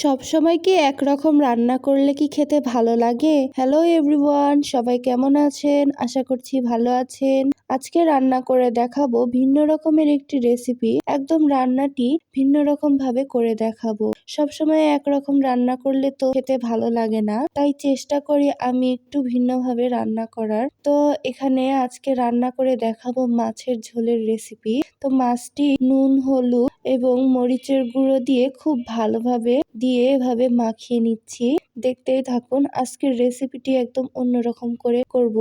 সবসময় কি একরকম রান্না করলে কি খেতে ভালো লাগে? হ্যালো এভরিওয়ান সবাই কেমন আছেন? আশা করছি ভালো আছেন। আজকে রান্না করে দেখাবো ভিন্ন রকমের একটি রেসিপি একদম রান্নাটি ভিন্ন রকম ভাবে করে দেখাবো। সবসময় একরকম রান্না করলে তো খেতে ভালো লাগে না। তাই চেষ্টা করি আমি একটু ভিন্নভাবে রান্না করার। তো এখানে আজকে রান্না করে দেখাবো মাছের ঝোলের রেসিপি তো মাছটি নুন, হলুদ এবং মরিচের গুঁড়ো দিয়ে খুব ভালোভাবে দিয়ে এভাবে মাখিয়ে নিচ্ছি। দেখতেই থাকুন, আজকের রেসিপিটি একদম অন্যরকম করে করব।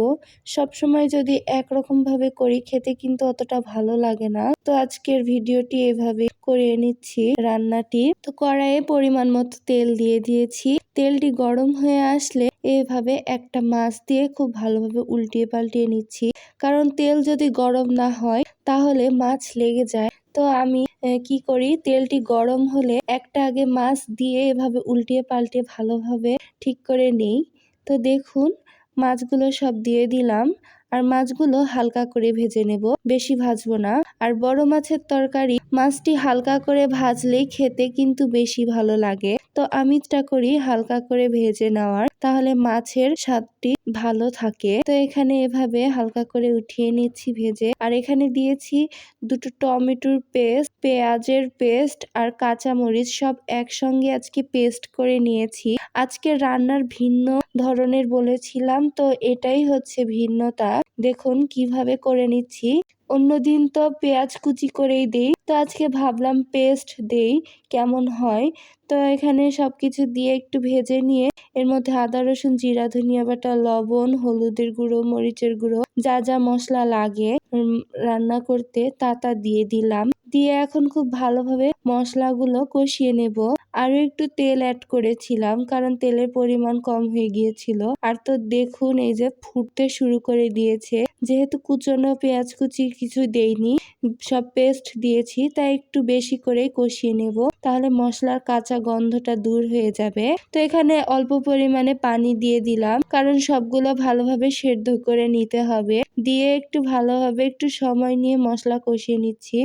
সব সময় যদি একরকম ভাবে করি, খেতে কিন্তু অতটা ভালো লাগে না। তো আজকের ভিডিওটি এভাবে করে নিচ্ছি রান্নাটি। তো কড়াইয়ে পরিমাণ মতো তেল দিয়ে দিয়েছি। তেলটি গরম হয়ে আসলে এভাবে একটা মাছ দিয়ে খুব ভালোভাবে উল্টিয়ে পাল্টিয়ে নিচ্ছি। কারণ তেল যদি গরম না হয়, তাহলে মাছ লেগে যায়। তো আমি কি করি? তেলটি গরম হলে একটা আগে মাছ দিয়ে এভাবে উল্টিয়ে পাল্টে ভালোভাবে ঠিক করে নেই। তো দেখুন, মাছগুলো সব দিয়ে দিলাম। আর মাছগুলো হালকা করে ভেজে নেব। বেশি ভাজবো না। আর বড় মাছের তরকারি, মাছটি হালকা করে ভাজলেই খেতে কিন্তু বেশি ভালো লাগে। তো আমি করি হালকা করে ভেজে নেওয়ার। তাহলে মাছের স্বাদটি ভালো থাকে। তো এখানে এভাবে হালকা করে উঠিয়ে নিচ্ছি ভেজে। আর এখানে দিয়েছি দুটো টমেটোর পেস্ট, পেঁয়াজের পেস্ট আর কাঁচামরিচ সব একসঙ্গে আজকে পেস্ট করে নিয়েছি। আজকে রান্নার ভিন্ন ধরনের বলেছিলাম, তো এটাই হচ্ছে ভিন্নতা। দেখুন কীভাবে করে নিচ্ছি। অন্যদিন তো পেঁয়াজ কুচি করেই দিই। তো আজকে ভাবলাম পেস্ট দেই, কেমন হয়? তো এখানে সব কিছু দিয়ে একটু ভেজে নিয়ে, এর মধ্যে আদা, রসুন, জিরা, ধনিয়া বাটা, লবণ, হলুদের গুঁড়ো, মরিচের গুঁড়ো, যা যা মশলা লাগে রান্না করতে তা তা দিয়ে দিলাম। দিয়ে এখন খুব ভালোভাবে মশলাগুলো কষিয়ে নেব। আরও একটু তেল অ্যাড করেছিলাম, কারণ তেলের পরিমাণ কম হয়ে গিয়েছিল। আর তো দেখুন, এই যে ফুটতে শুরু করে দিয়েছে। যেহেতু কুচনো পেঁয়াজ কুচি কিছু দেইনি, সব পেস্ট দিয়েছি, তাই একটু বেশি করে কষিয়ে নেব। তাহলে মশলার কাঁচা গন্ধটা দূর হয়ে যাবে। তো এখানে অল্প পরিমাণে পানি দিয়ে দিলাম, কারণ সবগুলো ভালোভাবে সেদ্ধ করে নিতে হবে। দিয়ে একটু ভালোভাবে একটু সময় নিয়ে মশলা কষিয়ে নিচ্ছি।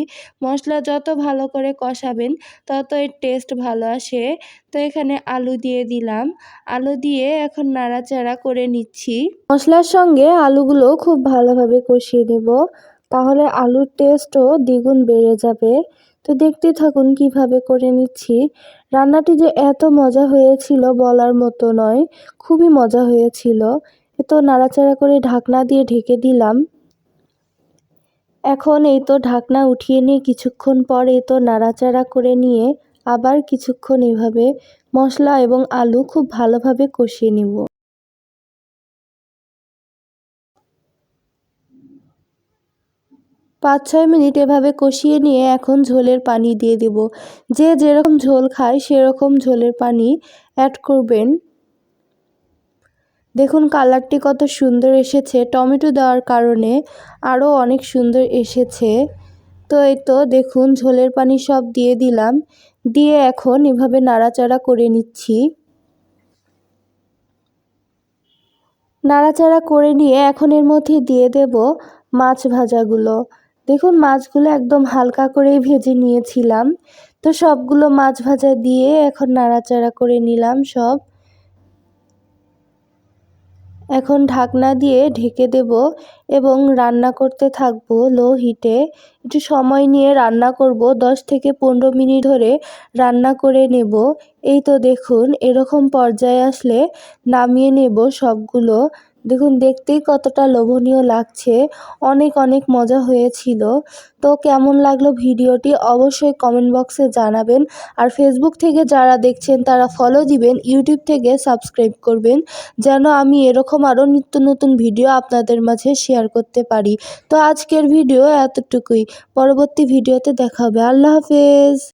মশলা যত ভালো করে কষাবেন তত এর টেস্ট ভালো আসে। তো এখানে আলু দিয়ে দিলাম। আলু দিয়ে এখন নাড়াচাড়া করে নিচ্ছি। মশলার সঙ্গে আলুগুলো খুব ভালোভাবে কষিয়ে নেব। তাহলে আলুর টেস্টও দ্বিগুণ বেড়ে যাবে। তো দেখতে থাকুন কীভাবে করে নিচ্ছি। রান্নাটি যে এত মজা হয়েছিল বলার মতো নয়, খুবই মজা হয়েছিল। তো নাড়াচাড়া করে ঢাকনা দিয়ে ঢেকে দিলাম। এখন এই তো ঢাকনা উঠিয়ে নিয়ে কিছুক্ষণ পর এই তো নাড়াচাড়া করে নিয়ে আবার কিছুক্ষণ এভাবে মশলা এবং আলু খুব ভালোভাবে কষিয়ে নিব। পাঁচ ছয় মিনিট এভাবে কষিয়ে নিয়ে এখন ঝোলের পানি দিয়ে দেব। যে যেরকম ঝোল খায় সেরকম ঝোলের পানি অ্যাড করবেন। দেখুন কালারটি কত সুন্দর এসেছে। টমেটো দেওয়ার কারণে আরও অনেক সুন্দর এসেছে। তো এই তো দেখুন ঝোলের পানি সব দিয়ে দিলাম। দিয়ে এখন এভাবে নাড়াচাড়া করে নিচ্ছি। নাড়াচাড়া করে নিয়ে এখন এর মধ্যে দিয়ে দেব মাছ ভাজাগুলো। দেখুন মাছগুলো একদম হালকা করেই ভেজে নিয়েছিলাম। তো সবগুলো মাছ ভাজা দিয়ে এখন নাড়াচাড়া করে নিলাম সব। এখন ঢাকনা দিয়ে ঢেকে দেব এবং রান্না করতে থাকব লো হিটে। একটু সময় নিয়ে রান্না করব, দশ থেকে পনেরো মিনিট ধরে রান্না করে নেব। এই তো দেখুন, এরকম পর্যায়ে আসলে নামিয়ে নেব সবগুলো। দেখুন, দেখতেই কতটা লোভনীয় লাগছে। অনেক অনেক মজা হয়েছিল। তো কেমন লাগল ভিডিওটি অবশ্যই কমেন্ট বক্সে জানাবেন। আর ফেসবুক থেকে যারা দেখছেন, তারা ফলো দিবেন ইউটিউব থেকে সাবস্ক্রাইব করবেন, যেন আমি এরকম আরও নিত্য নতুন ভিডিও আপনাদের মাঝে শেয়ার করতে পারি। তো আজকের ভিডিও এতটুকুই। পরবর্তী ভিডিওতে দেখা হবে। আল্লাহ হাফেজ!